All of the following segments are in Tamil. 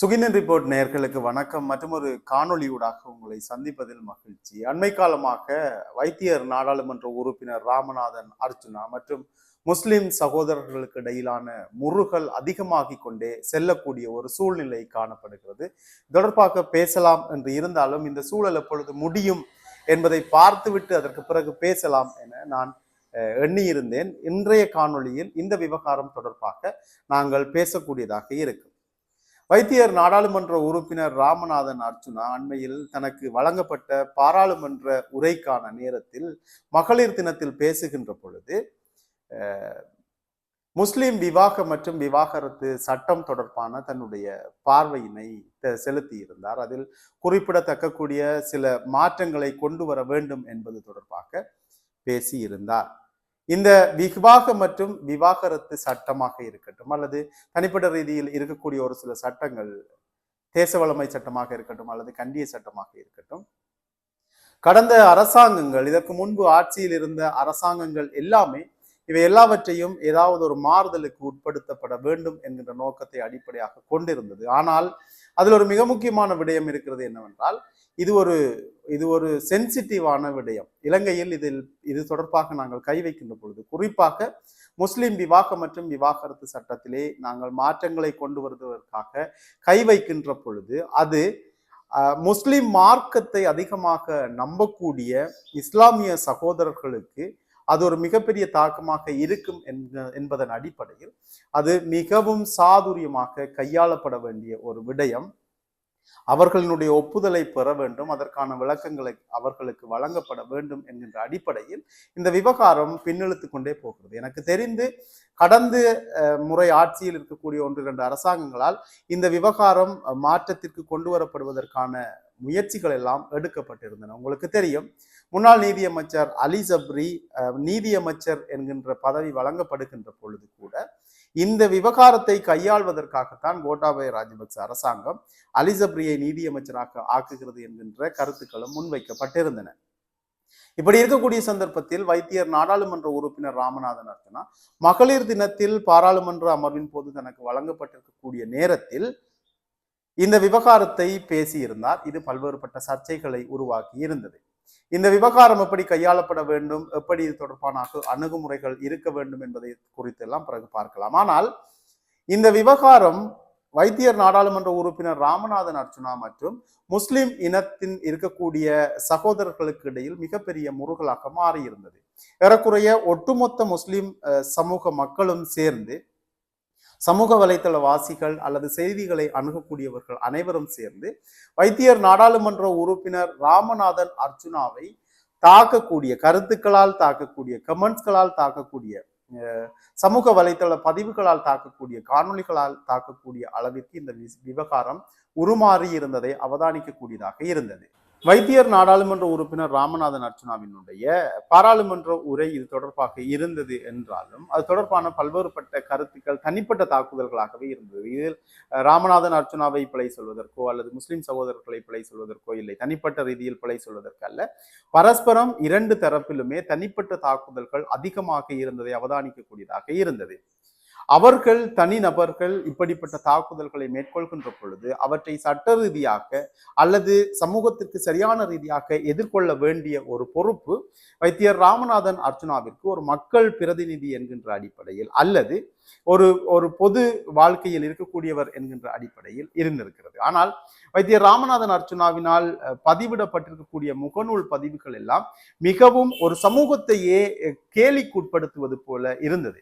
சுகினன் ரிப்போர்ட் நேயர்களுக்கு வணக்கம். மற்றும் ஒரு காணொளியூடாக உங்களை சந்திப்பதில் மகிழ்ச்சி. அண்மை காலமாக வைத்தியர் நாடாளுமன்ற உறுப்பினர் ராமநாதன் அர்ச்சுனா மற்றும் முஸ்லிம் சகோதரர்களுக்கு இடையிலான முருகல் அதிகமாகி கொண்டே செல்லக்கூடிய ஒரு சூழ்நிலை காணப்படுகிறது. தொடர்பாக பேசலாம் என்று இருந்தாலும் இந்த சூழல் எப்பொழுது முடியும் என்பதை பார்த்துவிட்டு அதற்கு பிறகு பேசலாம் என நான் எண்ணியிருந்தேன். இன்றைய காணொளியில் இந்த விவகாரம் தொடர்பாக நாங்கள் பேசக்கூடியதாக இருக்கும். வைத்தியர் நாடாளுமன்ற உறுப்பினர் ராமநாதன் அர்ச்சுனா அண்மையில் தனக்கு வழங்கப்பட்ட பாராளுமன்ற உரைக்கான நேரத்தில் மகளிர் தினத்தில் பேசுகின்ற பொழுது முஸ்லிம் விவாக மற்றும் விவாகரத்து சட்டம் தொடர்பான தன்னுடைய பார்வையினை செலுத்தி செலுத்தியிருந்தார். அதில் குறிப்பிடத்தக்கக்கூடிய சில மாற்றங்களை கொண்டு வர வேண்டும் என்பது தொடர்பாக பேசியிருந்தார். இந்த விவாக மற்றும் விவாகரத்து சட்டமாக இருக்கட்டும் அல்லது தனிப்பட்ட ரீதியில் இருக்கக்கூடிய ஒரு சில சட்டங்கள் தேச வளமை சட்டமாக இருக்கட்டும் அல்லது கண்டிய சட்டமாக இருக்கட்டும் கடந்த அரசாங்கங்கள் இதற்கு முன்பு ஆட்சியில் இருந்த அரசாங்கங்கள் எல்லாமே இவை எல்லாவற்றையும் ஏதாவது ஒரு மாறுதலுக்கு உட்படுத்தப்பட வேண்டும் என்கின்ற நோக்கத்தை அடிப்படையாக கொண்டிருந்தது. ஆனால் அதில் ஒரு மிக முக்கியமான விடயம் இருக்கிறது என்னவென்றால் இது ஒரு இது ஒரு சென்சிட்டிவான விடயம். இலங்கையில் இதில் இது தொடர்பாக நாங்கள் கை வைக்கின்ற பொழுது குறிப்பாக முஸ்லிம் விவாக மற்றும் விவாகரத்து சட்டத்திலே நாங்கள் மாற்றங்களை கொண்டு வருவதற்காக கை வைக்கின்ற பொழுது அது முஸ்லிம் மார்க்கத்தை அதிகமாக நம்பக்கூடிய இஸ்லாமிய சகோதரர்களுக்கு அது ஒரு மிகப்பெரிய தாக்கமாக இருக்கும் என்பதன் அடிப்படையில் அது மிகவும் சாதுரியமாக கையாளப்பட வேண்டிய ஒரு விடயம். அவர்களினுடைய ஒப்புதலை பெற வேண்டும். அதற்கான விளக்கங்களை அவர்களுக்கு வழங்கப்பட வேண்டும் என்கின்ற அடிப்படையில் இந்த விவகாரம் பின்னெழுத்து கொண்டே போகிறது. எனக்கு தெரிந்து கடந்த அஹ், முறை ஆட்சியில் இருக்கக்கூடிய ஒன்று இரண்டு அரசாங்கங்களால் இந்த விவகாரம் அஹ், மாற்றத்திற்கு கொண்டு வரப்படுவதற்கான முயற்சிகள் எல்லாம் எடுக்கப்பட்டிருந்தன. உங்களுக்கு தெரியும் முன்னாள் நீதியமைச்சர் அலி ஜப்ரி அஹ், நீதியமைச்சர் என்கின்ற பதவி வழங்கப்படுகின்ற பொழுது கூட இந்த விவகாரத்தை கையாள்வதற்காகத்தான் கோட்டாபய ராஜபக்ச அரசாங்கம் அலிசப்ரியை நீதியமைச்சராக ஆக்குகிறது என்கின்ற கருத்துக்களும் முன்வைக்கப்பட்டிருந்தன. இப்படி இருக்கக்கூடிய சந்தர்ப்பத்தில் வைத்தியர் நாடாளுமன்ற உறுப்பினர் ராமநாதன் அர்ச்சனா மகளிர் தினத்தில் பாராளுமன்ற அமர்வின் போது தனக்கு வழங்கப்பட்டிருக்கக்கூடிய நேரத்தில் இந்த விவகாரத்தை பேசியிருந்தார். இது பல்வேறுபட்ட சர்ச்சைகளை உருவாக்கி இருந்தது இந்த விவகாரம் எப்படி கையாளப்பட வேண்டும் எப்படி இது தொடர்பான அணுகுமுறைகள் இருக்க வேண்டும் என்பதை குறித்தெல்லாம் பிறகு பார்க்கலாம். ஆனால் இந்த விவகாரம் வைத்தியர் நாடாளுமன்ற உறுப்பினர் ராமநாதன் அர்ச்சுனா மற்றும் முஸ்லிம் இனத்தின் இருக்கக்கூடிய சகோதரர்களுக்கு இடையில் மிகப்பெரிய முருகலாக மாறியிருந்தது. ஏறக்குறைய ஒட்டுமொத்த முஸ்லிம் அஹ், சமூக மக்களும் சேர்ந்து சமூக வலைத்தள வாசிகள் அல்லது செய்திகளை அணுகக்கூடியவர்கள் அனைவரும் சேர்ந்து வைத்தியர் நாடாளுமன்ற உறுப்பினர் ராமநாதன் அர்ஜுனாவை தாக்கக்கூடிய கருத்துக்களால் தாக்கக்கூடிய கமெண்ட்ஸ்களால் தாக்கக்கூடிய சமூக வலைத்தள பதிவுகளால் தாக்கக்கூடிய காணொளிகளால் தாக்கக்கூடிய அளவிற்கு இந்த வி- விவகாரம் உருமாறி இருந்ததை அவதானிக்கக்கூடியதாக இருந்தது. வைத்தியர் நாடாளுமன்ற உறுப்பினர் ராமநாதன் அர்ச்சுனாவினுடைய பாராளுமன்ற உரை இது தொடர்பாக இருந்தது என்றாலும் அது தொடர்பான பல்வேறுபட்ட கருத்துக்கள் தனிப்பட்ட தாக்குதல்களாகவே இருந்தது. இதில் ராமநாதன் அர்ச்சுனாவை பிழை சொல்வதற்கோ அல்லது முஸ்லிம் சகோதரர்களை பிழை சொல்வதற்கோ இல்லை தனிப்பட்ட ரீதியில் பிழை சொல்வதற்கு அல்ல பரஸ்பரம் இரண்டு தரப்பிலுமே தனிப்பட்ட தாக்குதல்கள் அதிகமாக இருந்ததை அவதானிக்கக்கூடியதாக இருந்தது. அவர்கள் தனிநபர்கள் இப்படிப்பட்ட தாக்குதல்களை மேற்கொள்கின்ற பொழுது அவற்றை சட்ட ரீதியாக அல்லது சமூகத்திற்கு சரியான ரீதியாக எதிர்கொள்ள வேண்டிய ஒரு பொறுப்பு வைத்தியர் ராமநாதன் அர்ச்சுனாவிற்கு ஒரு மக்கள் பிரதிநிதி என்கின்ற அடிப்படையில் அல்லது ஒரு ஒரு பொது வாழ்க்கையில் இருக்கக்கூடியவர் என்கின்ற அடிப்படையில் இருந்திருக்கிறது. ஆனால் வைத்தியர் ராமநாதன் அர்ச்சுனாவினால் பதிவிடப்பட்டிருக்கக்கூடிய முகநூல் பதிவுகள் எல்லாம் மிகவும் ஒரு சமூகத்தையே கேலிக்குட்படுத்துவது போல இருந்தது.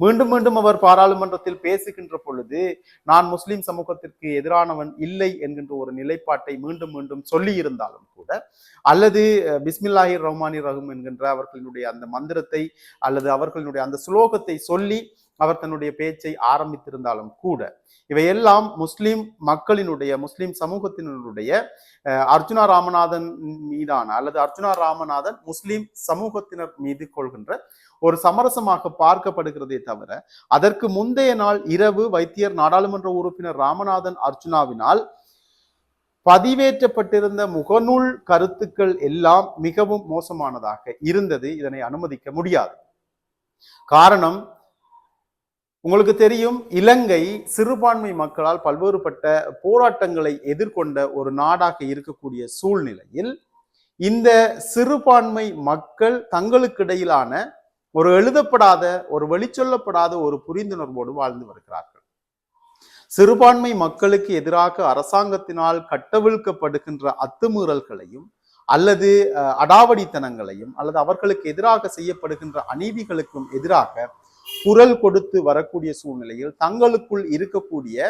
மீண்டும் மீண்டும் அவர் பாராளுமன்றத்தில் பேசுகின்ற பொழுது நான் முஸ்லிம் சமூகத்திற்கு எதிரானவன் இல்லை என்கின்ற ஒரு நிலைப்பாட்டை மீண்டும் மீண்டும் சொல்லி இருந்தாலும் கூட அல்லது பிஸ்மில்லாஹிர் ரஹ்மானி ரஹும் என்கின்ற அவர்களினுடைய அந்த மந்திரத்தை அல்லது அவர்களினுடைய அந்த சுலோகத்தை சொல்லி அவர் தன்னுடைய பேச்சை ஆரம்பித்திருந்தாலும் கூட இவையெல்லாம் முஸ்லிம் மக்களினுடைய முஸ்லிம் சமூகத்தினருடைய அஹ், ராமநாதன் மீதான அல்லது அர்ஜுனா ராமநாதன் முஸ்லிம் சமூகத்தினர் மீது கொள்கின்ற ஒரு சமரசமாக பார்க்கப்படுகிறதே தவிர அதற்கு முந்தைய நாள் இரவு வைத்தியர் நாடாளுமன்ற உறுப்பினர் ராமநாதன் அர்ஜுனாவினால் பதிவேற்றப்பட்டிருந்த முகநூல் கருத்துக்கள் எல்லாம் மிகவும் மோசமானதாக இருந்தது. இதனை அனுமதிக்க முடியாது. காரணம் உங்களுக்கு தெரியும் இலங்கை சிறுபான்மை மக்களால் பல்வேறுபட்ட போராட்டங்களை எதிர்கொண்ட ஒரு நாடாக இருக்கக்கூடிய சூழ்நிலையில் இந்த சிறுபான்மை மக்கள் தங்களுக்கிடையிலான ஒரு எழுதப்படாத ஒரு வெளிச்சொல்லப்படாத ஒரு புரிந்துணர்வோடு வாழ்ந்து வருகிறார்கள். சிறுபான்மை மக்களுக்கு எதிராக அரசாங்கத்தினால் கட்டவிழ்க்கப்படுகின்ற அத்துமீறல்களையும் அல்லது அடாவடித்தனங்களையும் அல்லது அவர்களுக்கு எதிராக செய்யப்படுகின்ற அநீதிகளுக்கும் எதிராக குரல் கொடுத்து வரக்கூடிய சூழ்நிலையில் தங்களுக்குள் இருக்கக்கூடிய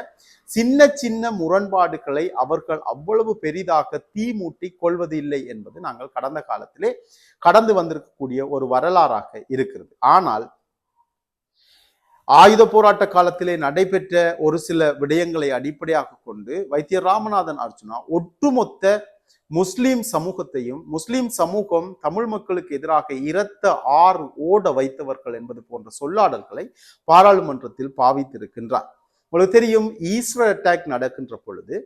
சின்ன சின்ன முரண்பாடுகளை அவர்கள் அவ்வளவு பெரிதாக தீ மூட்டி கொள்வது கொள்வதில்லை என்பது நாங்கள் கடந்த காலத்திலே கடந்து வந்திருக்கக்கூடிய ஒரு வரலாறாக இருக்கிறது. ஆனால் ஆயுத போராட்ட காலத்திலே நடைபெற்ற ஒரு சில விடயங்களை அடிப்படையாக கொண்டு வைத்தியர் ராமநாதன் அர்ஜுனா ஒட்டுமொத்த முஸ்லீம் சமூகத்தையும் முஸ்லீம் சமூகம் தமிழ் மக்களுக்கு எதிராக இரத்த ஆறு ஓட வைத்தவர்கள் என்பது போன்ற சொல்லாடல்களை பாராளுமன்றத்தில் பாவித்திருக்கின்றார். உங்களுக்கு தெரியும் ஈஸ்டர் அட்டாக் நடக்கின்ற பொழுது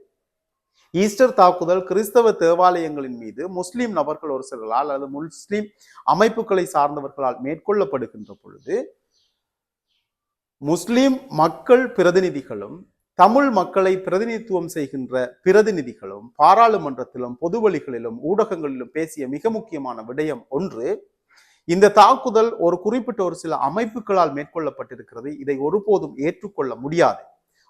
ஈஸ்டர் தாக்குதல் கிறிஸ்தவ தேவாலயங்களின் மீது முஸ்லீம் நபர்கள் ஒரு சிலரால் அல்லது முஸ்லீம் அமைப்புகளை சார்ந்தவர்களால் மேற்கொள்ளப்படுகின்ற பொழுது முஸ்லீம் மக்கள் பிரதிநிதிகளும் தமிழ் மக்களை பிரதிநிதித்துவம் செய்கின்ற பிரதிநிதிகளும் பாராளுமன்றத்திலும் பொதுவழிகளிலும் ஊடகங்களிலும் பேசிய மிக முக்கியமான விடயம் ஒன்று இந்த தாக்குதல் ஒரு குறிப்பிட்ட ஒரு சில அமைப்புகளால் மேற்கொள்ளப்பட்டிருக்கிறது. இதை ஒருபோதும் ஏற்றுக்கொள்ள முடியாது.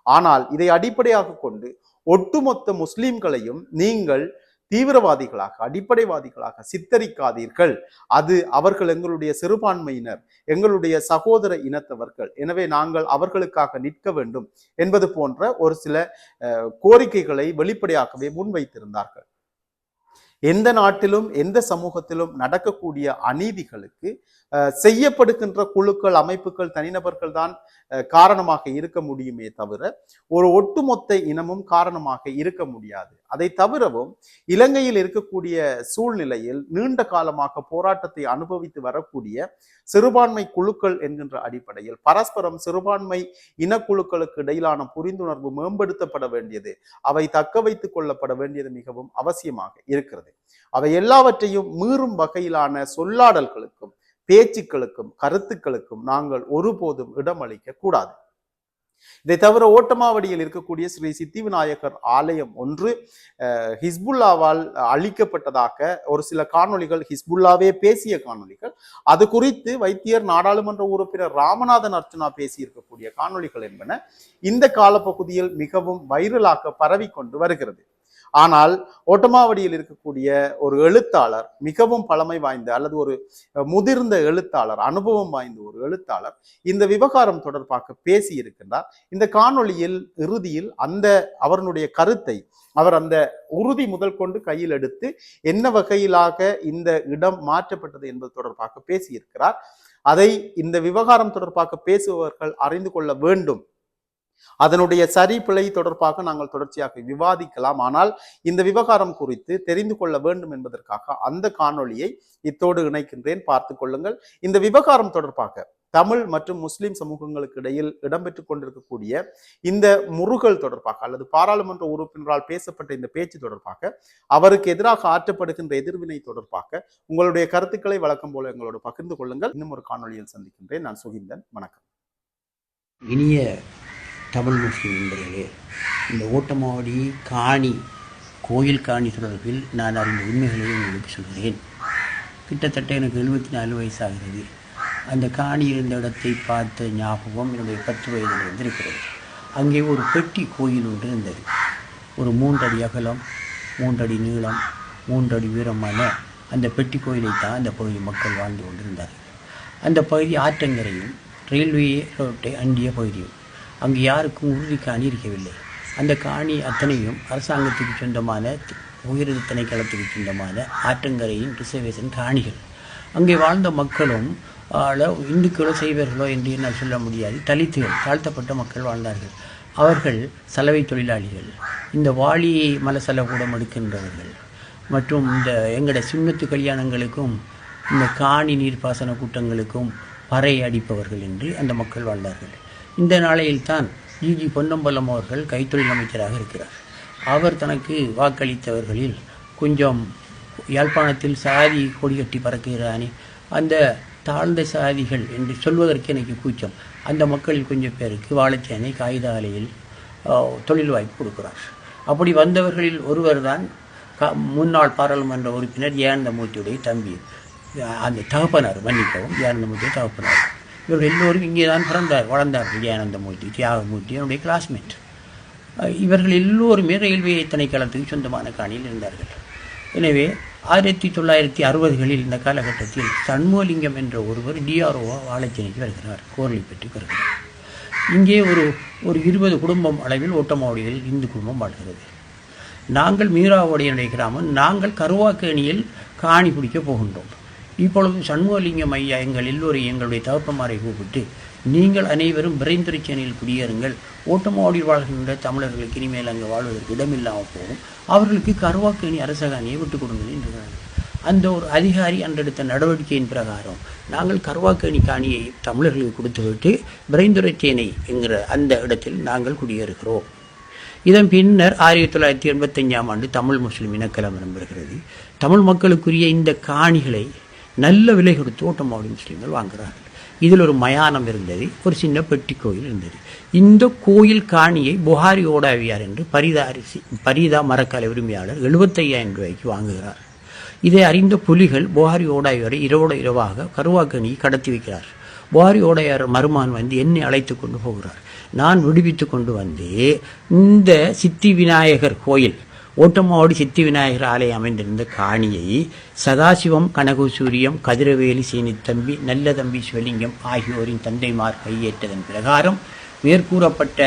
ஆனால் இதை அடிப்படையாக கொண்டு ஒட்டுமொத்த முஸ்லிம்களையும் நீங்கள் தீவிரவாதிகளாக அடிப்படைவாதிகளாக சித்தரிக்காதீர்கள். அது அவர்கள் எங்களுடைய சிறுபான்மையினர் எங்களுடைய சகோதர இனத்தவர்கள். எனவே நாங்கள் அவர்களுக்காக நிற்க வேண்டும் என்பது போன்ற ஒரு சில கோரிக்கைகளை வெளிப்படையாகவே முன்வைத்திருந்தார்கள். எந்த நாட்டிலும் எந்த சமூகத்திலும் நடக்கக்கூடிய அநீதிகளுக்கு செய்யப்படுகின்ற குழுக்கள் அமைப்புகள் தனிநபர்கள் தான் காரணமாக இருக்க முடியுமே தவிர ஒரு ஒட்டுமொத்த இனமும் காரணமாக இருக்க முடியாது. அதை தவிரவும் இலங்கையில் இருக்கக்கூடிய சூழ்நிலையில் நீண்ட காலமாக போராட்டத்தை அனுபவித்து வரக்கூடிய சிறுபான்மை குழுக்கள் என்கின்ற அடிப்படையில் பரஸ்பரம் சிறுபான்மை இனக்குழுக்களுக்கு இடையிலான புரிந்துணர்வு மேம்படுத்தப்பட வேண்டியது அவை தக்க வைத்துக் கொள்ளப்பட வேண்டியது மிகவும் அவசியமாக இருக்கிறது. அவை எல்லாவற்றையும் மீறும் வகையிலான சொல்லாடல்களுக்கும் பேச்சுக்களுக்கும் கருத்துக்களுக்கும் நாங்கள் ஒருபோதும் இடமளிக்க கூடாது. இதை தவிர ஓட்டமாவடியில் இருக்கக்கூடிய ஸ்ரீ சித்தி விநாயகர் ஆலயம் ஒன்று ஹிஸ்புல்லாவால் அழிக்கப்பட்டதாக ஒரு சில காணொளிகள் ஹிஸ்புல்லாவே பேசிய காணொளிகள். அது குறித்து வைத்தியர் நாடாளுமன்ற உறுப்பினர் ராமநாதன் அர்ச்சனா பேசியிருக்கக்கூடிய காணொளிகள் என்பன இந்த காலப்பகுதியில் மிகவும் வைரலாக பரவிக்கொண்டு வருகிறது. ஆனால் ஓட்டமாவடியில் இருக்கக்கூடிய ஒரு எழுத்தாளர் மிகவும் பழமை வாய்ந்த அல்லது ஒரு முதிர்ந்த எழுத்தாளர் அனுபவம் வாய்ந்த ஒரு எழுத்தாளர் இந்த விவகாரம் தொடர்பாக பேசியிருக்கின்றார் இந்த காணொளியில் இறுதியில் அந்த அவருடைய கருத்தை அவர் அந்த உறுதி முதல் கொண்டு கையில் எடுத்து என்ன வகையிலாக இந்த இடம் மாற்றப்பட்டது என்பது தொடர்பாக பேசியிருக்கிறார் அதை இந்த விவகாரம் தொடர்பாக பேசுபவர்கள் அறிந்து கொள்ள வேண்டும். அதனுடைய சரி பிழை தொடர்பாக நாங்கள் தொடர்ச்சியாக விவாதிக்கலாம். ஆனால் இந்த விவகாரம் குறித்து தெரிந்து கொள்ள வேண்டும் என்பதற்காக அந்த காணொளியை இத்தோடு இணைக்கின்றேன். பார்த்து கொள்ளுங்கள். இந்த விவகாரம் தொடர்பாக தமிழ் மற்றும் முஸ்லிம் சமூகங்களுக்கு இடையில் இடம்பெற்று கொண்டிருக்கக்கூடிய இந்த முருகல் தொடர்பாக அல்லது பாராளுமன்ற உறுப்பினரால் பேசப்பட்ட இந்த பேச்சு தொடர்பாக அவருக்கு எதிராக ஆற்றப்படுகின்ற எதிர்வினை தொடர்பாக உங்களுடைய கருத்துக்களை வழக்கம் போல எங்களோடு பகிர்ந்து கொள்ளுங்கள். இன்னும் ஒரு காணொளியில் சந்திக்கின்றேன். நான் சுகிந்தன். வணக்கம். இனிய தமிழ் முஸ்லீம் நண்பர்களே இந்த ஓட்டமாவடி காணி கோயில் காணி தொடர்பில் நான் அறிந்த உண்மைகளை உங்களுக்கு சொல்கிறேன். கிட்டத்தட்ட எனக்கு எழுபத்தி நாலு வயசாகிறது. அந்த காணி இருந்த இடத்தை பார்த்த ஞாபகம் என்னுடைய பத்து வயதில் வந்திருக்கிறது. அங்கே ஒரு பெட்டி கோயில் ஒன்று இருந்தது. ஒரு மூன்றடி அகலம் மூன்றடி நீளம் மூன்றடி உயரமான அந்த பெட்டி கோயிலை தான் அந்த பகுதி மக்கள் வாழ்ந்து கொண்டிருந்தார்கள். அந்த பகுதி ஆற்றங்கரையும் ரயில்வே ரோட்டை அண்டிய பகுதியும். அங்கு யாருக்கும் உறுதி காணி இருக்கவில்லை. அந்த காணி அத்தனையும் அரசாங்கத்துக்கு சொந்தமான உயர்வு திணைக்களத்துக்கு சொந்தமான ஆற்றங்கரையின் ரிசர்வேஷன் காணிகள். அங்கே வாழ்ந்த மக்களும் இந்துக்களோ செய்வர்களோ என்று என்னால் சொல்ல முடியாது. தலித்துகள் தாழ்த்தப்பட்ட மக்கள் வாழ்ந்தார்கள். அவர்கள் சலவை தொழிலாளிகள். இந்த வாளி மலசல கூடம் எடுக்கின்றவர்கள். மற்றும் இந்த எங்களுடைய சுண்ணத்து கல்யாணங்களுக்கும் இந்த காணி நீர்ப்பாசன கூட்டங்களுக்கும் பறை அடிப்பவர்கள் என்று அந்த மக்கள் வாழ்ந்தார்கள். இந்த நாளையில்தான் ஜிஜி பொன்னம்பலம் அவர்கள் கைத்தொழில் அமைச்சராக இருக்கிறார். அவர் தனக்கு வாக்களித்தவர்களில் கொஞ்சம் யாழ்ப்பாணத்தில் சாதி கொடி கட்டி பறக்கிறானே அந்த தாழ்ந்த சாதிகள் என்று சொல்வதற்கு எனக்கு கூச்சம். அந்த மக்களில் கொஞ்சம் பேருக்கு வாழைச்சேனை காகித ஆலையில் தொழில் வாய்ப்பு கொடுக்கிறார். அப்படி வந்தவர்களில் ஒருவர் தான் க- முன்னாள் பாராளுமன்ற உறுப்பினர் ஏனந்தமூர்த்தியுடைய தம்பி. அந்த தகப்பனார் மன்னிக்கவும் ஜெயானந்தமூர்த்தி தகப்பனார். இவர்கள் எல்லோரும் இங்கே தான் பிறந்தார் வளர்ந்தார். விஜயானந்தமூர்த்தி தியாகமூர்த்தி என்னுடைய கிளாஸ்மேட் இவர்கள் எல்லோருமே ரயில்வே திணைக்களத்துக்கு சொந்தமான காணியில் இருந்தார்கள். எனவே ஆயிரத்தி தொள்ளாயிரத்தி அறுபதுகளில் இந்த காலகட்டத்தில் சண்முகலிங்கம் என்ற ஒருவர் டிஆர்ஓவா வாழைச்சேனைக்கு வருகிறார் பெற்று வருகிறார். இங்கே ஒரு ஒரு இருபது குடும்பம் அளவில் ஓட்டமாவடிகளில் இந்து குடும்பம் வாழ்கிறது. நாங்கள் மீராவோடைய கிராமம் நாங்கள் கருவாக்கேணியில் காணி பிடிக்க போகின்றோம். இப்பொழுது சண்முகலிங்கம் ஐயா எங்கள் எல்லோரையும் எங்களுடைய தகப்பமாரை கூப்பிட்டு நீங்கள் அனைவரும் பிரைந்துரைச்சேனையில் குடியேறுங்கள். ஓட்டமாவடியில் வாழ்கின்ற தமிழர்களுக்கு இனிமேல் அங்கே வாழ்வதற்கு இடமில்லாமல் போகும். அவர்களுக்கு கருவாக்கணி அரசகாணியை விட்டுக் கொடுங்கள் என்று அந்த ஒரு அதிகாரி அன்றெடுத்த நடவடிக்கையின் பிரகாரம் நாங்கள் கருவாக்கணி காணியை தமிழர்களுக்கு கொடுத்துவிட்டு பிரைந்துரைச்சேனை என்கிற அந்த இடத்தில் நாங்கள் குடியேறுகிறோம். இதன் பின்னர் ஆயிரத்தி தொள்ளாயிரத்தி எண்பத்தஞ்சாம் ஆண்டு தமிழ் முஸ்லிம் இனக்கலம் நம்புகிறது தமிழ் மக்களுக்குரிய இந்த காணிகளை நல்ல விலை கொடுத்து ஓட்டமாவடி முஸ்லீம்கள் வாங்குகிறார்கள். இதில் ஒரு மயானம் இருந்தது ஒரு சின்ன பெட்டி கோயில் இருந்தது. இந்த கோயில் காணியை புகாரி ஓடாவியார் என்று பரிதா அரிசி பரிதா மரக்கலை உரிமையாளர் எழுபத்தையாயிரம் ரூபாய்க்கு வாங்குகிறார். இதை அறிந்த புலிகள் புகாரி ஓடாவியாரை இரவோட இரவாக கருவாக்கணியை கடத்தி வைக்கிறார். புகாரி ஓடையார் மருமான் வந்து என்னை அழைத்து கொண்டு போகிறார். நான் விடுவித்து கொண்டு வந்து இந்த சித்தி விநாயகர் கோயில் ஓட்டமாவடி சித்தி விநாயகர் ஆலயம் அமைந்திருந்த காணியை சதாசிவம் கனகசூரியம் கதிரவேலி சீனித்தம்பி நல்ல தம்பி சிவலிங்கம் ஆகியோரின் தந்தைமார் கையேற்றதன் பிரகாரம் மேற்கூறப்பட்ட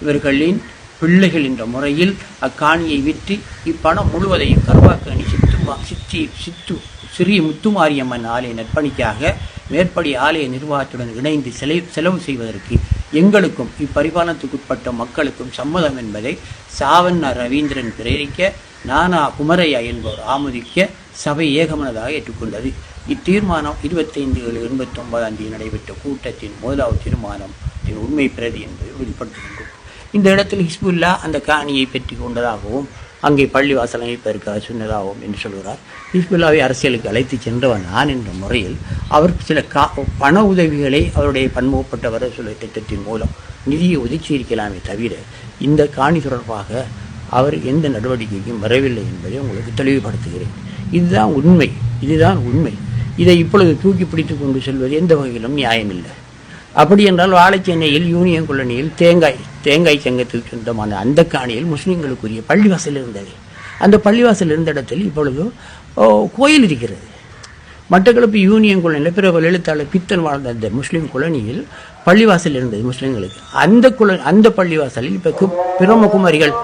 இவர்களின் பிள்ளைகள் என்ற முறையில் அக்காணியை விற்று இப்பணம் முழுவதையும் கருவாக்கணி சித்துமா சித்தி சித்து ஸ்ரீ முத்துமாரியம்மன் ஆலய நற்பணிக்காக மேற்படி ஆலய நிர்வாகத்துடன் இணைந்து செலவு செலவு செய்வதற்கு எங்களுக்கும் இப்பரிபாலனத்துக்குட்பட்ட மக்களுக்கும் சம்மதம் என்பதை சாவண்ணா ரவீந்திரன் பிரேரிக்க நானா குமரையா என்பவர் ஆமோதிக்க சபை ஏகமனதாக ஏற்றுக்கொண்டது. இத்தீர்மானம் இருபத்தைந்து ஏழு எண்பத்தி ஒன்பதாம் தேதி நடைபெற்ற கூட்டத்தின் முதலாவது தீர்மானத்தின் உண்மை பிரதி என்பதை வெளிப்படுத்துகின்றோம் இந்த இடத்தில் ஹிஸ்புல்லா அந்த காணியை பெற்றுக் கொண்டதாகவும் அங்கே பள்ளிவாசல் அமைப்பதற்காக சொன்னதாகவும் என்று சொல்கிறார். ஹிஸ்புல்லாவை அரசியலுக்கு அழைத்து சென்றவன் நான் என்ற முறையில் அவர் சில கா பண உதவிகளை அவருடைய பன்முகப்பட்ட வரசுலை திட்டத்தின் மூலம் நிதியை ஒதுக்கியிருக்கலாமே தவிர இந்த காணி தொடர்பாக அவர் எந்த நடவடிக்கைக்கும் வரவில்லை என்பதை உங்களுக்கு தெளிவுபடுத்துகிறேன். இதுதான் உண்மை இதுதான் உண்மை. இதை இப்பொழுது தூக்கி பிடித்து கொண்டு செல்வது எந்த வகையிலும் நியாயமில்லை. அப்படி என்றால் வாழைச்சென்னையில் யூனியன் குளனியில் தேங்காய் தேங்காய் சங்கத்துக்கு சொந்தமான அந்த காணியில் முஸ்லீம்களுக்குரிய பள்ளிவாசல் இருந்தது. அந்த பள்ளிவாசல் இருந்த இடத்தில் இப்பொழுது ஓ, கோயில் இருக்கிறது. மட்டக்களப்பு யூனியன் குளனியில் பிறகு எழுத்தாளர் பித்தன் வாழ்ந்த அந்த முஸ்லீம் குழனியில் பள்ளிவாசல் இருந்தது முஸ்லீம்களுக்கு. அந்த குழ அந்த பள்ளிவாசலில் இப்போ பிரம்மகுமாரிகள்